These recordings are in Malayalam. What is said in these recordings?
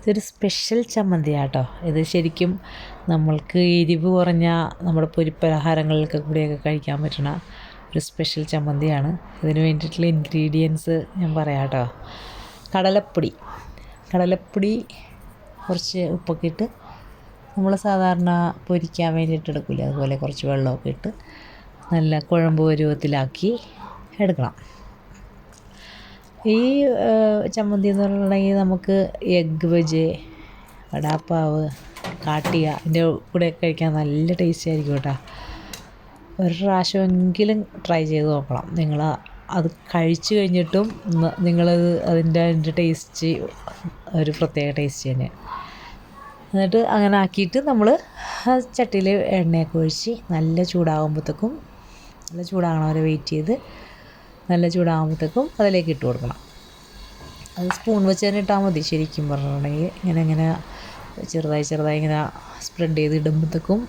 ഇതൊരു സ്പെഷ്യൽ ചമ്മന്തിയാട്ടോ. ഇത് ശരിക്കും നമ്മൾക്ക് എരിവ് കുറഞ്ഞ നമ്മുടെ പൊരിപ്പലഹാരങ്ങളിലൊക്കെ കൂടിയൊക്കെ കഴിക്കാൻ പറ്റണ ഒരു സ്പെഷ്യൽ ചമ്മന്തിയാണ്. ഇതിന് വേണ്ടിയിട്ടുള്ള ഇൻഗ്രീഡിയൻസ് ഞാൻ പറയാം കേട്ടോ കടലപ്പൊടി. കടലപ്പൊടി കുറച്ച് ഉപ്പൊക്കെ ഇട്ട് നമ്മൾ സാധാരണ പൊരിക്കാൻ വേണ്ടിയിട്ട് എടുക്കില്ല അതുപോലെ കുറച്ച് വെള്ളമൊക്കെ ഇട്ട് നല്ല കുഴമ്പ് പരുവത്തിലാക്കി എടുക്കണം. ഈ ചമ്മന്തി എന്ന് പറഞ്ഞിട്ടുണ്ടെങ്കിൽ നമുക്ക് എഗ്ഗ് ബജി വടാപ്പാവ് കാട്ടിയ ഇതിന്റെ കൂടെ കഴിക്കാൻ നല്ല ടേസ്റ്റ് ആയിരിക്കും കേട്ടോ. ഒരു പ്രാവശ്യമെങ്കിലും ട്രൈ ചെയ്ത് നോക്കണം. നിങ്ങൾ അത് കഴിച്ചു കഴിഞ്ഞിട്ടും നിങ്ങളത് അതിന്റെ അതിന്റെ ടേസ്റ്റ് ഒരു പ്രത്യേക ടേസ്റ്റ് തന്നെ. എന്നിട്ട് അങ്ങനെ ആക്കിയിട്ട് നമ്മൾ ചട്ടിയിൽ എണ്ണയൊക്കെ ഒഴിച്ച് നല്ല ചൂടാകുമ്പോഴത്തേക്കും നല്ല ചൂടാകണ വരെ വെയിറ്റ് ചെയ്ത് നല്ല ചൂടാകുമ്പോഴത്തേക്കും അതിലേക്ക് ഇട്ട് കൊടുക്കണം. അത് സ്പൂൺ വെച്ച് തന്നെ ഇട്ടാൽ മതി ശരിക്കും പറഞ്ഞിട്ടുണ്ടെങ്കിൽ. ഇങ്ങനെ ഇങ്ങനെ ചെറുതായി ചെറുതായി ഇങ്ങനെ സ്പ്രെഡ് ചെയ്ത് ഇടുമ്പോഴത്തേക്കും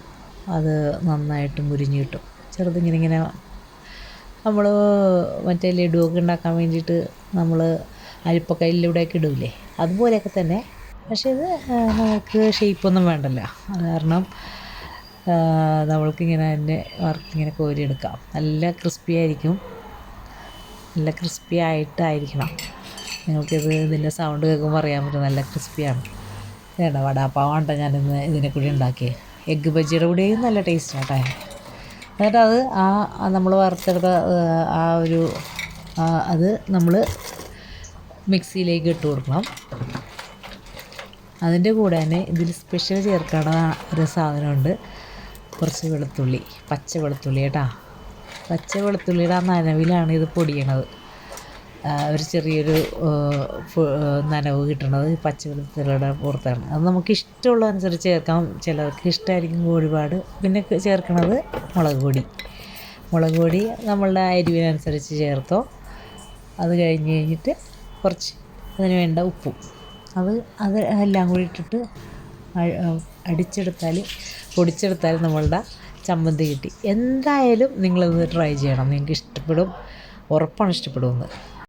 അത് നന്നായിട്ട് മുരിഞ്ഞ് കിട്ടും. ചെറുതിങ്ങനെ ഇങ്ങനെ നമ്മൾ മറ്റേ ലഡുവൊക്കെ ഉണ്ടാക്കാൻ വേണ്ടിയിട്ട് നമ്മൾ അരിപ്പക്കല്ലിലൂടെയൊക്കെ ഇടില്ലേ അതുപോലെയൊക്കെ തന്നെ. പക്ഷേ ഇത് നമുക്ക് ഷേപ്പൊന്നും വേണ്ടല്ലോ. അത് കാരണം നമ്മൾക്കിങ്ങനെ അതിന്റെ വറുത്തിങ്ങനെ കോരിയെടുക്കാം. നല്ല ക്രിസ്പി ആയിരിക്കും. നല്ല ക്രിസ്പി ആയിട്ടായിരിക്കണം. നിങ്ങൾക്കിത് ഇതിന്റെ സൗണ്ട് കേൾക്കുമ്പോൾ അറിയാൻ പറ്റും നല്ല ക്രിസ്പിയാണ് വേണ്ട വടാപ്പാവാണ്ട ഞാനിന്ന് ഇതിനെ കൂടി ഉണ്ടാക്കിയത് എഗ്ഗ് ബജിയുടെ കൂടെയും നല്ല ടേസ്റ്റാണ് കേട്ടോ എന്നിട്ട് അത് ആ നമ്മൾ വറുത്തെടുത്ത ആ ഒരു അത് നമ്മൾ മിക്സിയിലേക്ക് ഇട്ട് കൊടുക്കണം. അതിന്റെ കൂടെ തന്നെ ഇതിൽ സ്പെഷ്യൽ ചേർക്കേണ്ട ഒരു സാധനമുണ്ട്. കുറച്ച് വെളുത്തുള്ളി പച്ച വെളുത്തുള്ളി കേട്ടോ പച്ച വെളുത്തുള്ളിയുടെ ആ നനവിലാണ് ഇത് പൊടിയണത്. ഒരു ചെറിയൊരു നനവ് കിട്ടണത് പച്ച വെളുത്തുള്ളിയുടെ പുറത്താണ്. അത് നമുക്ക് ഇഷ്ടമുള്ള അനുസരിച്ച് ചേർക്കാം. ചിലർക്ക് ഇഷ്ടമായിരിക്കും ഒരുപാട് പിന്നെ ചേർക്കണത് മുളക് പൊടി. മുളക് പൊടി നമ്മളുടെ എരിവിനനുസരിച്ച് ചേർത്തോ. അത് കഴിഞ്ഞ് കഴിഞ്ഞിട്ട് കുറച്ച് അതിന് വേണ്ട ഉപ്പും. അത് അത് എല്ലാം കൂടി ഇട്ടിട്ട് അടിച്ചെടുത്താൽ പൊടിച്ചെടുത്താൽ നമ്മളുടെ ചമ്മന്തി കിട്ടി. എന്തായാലും നിങ്ങളത് ട്രൈ ചെയ്യണം. നിങ്ങൾക്ക് ഇഷ്ടപ്പെടും. ഉറപ്പാണ് ഇഷ്ടപ്പെടുമെന്ന്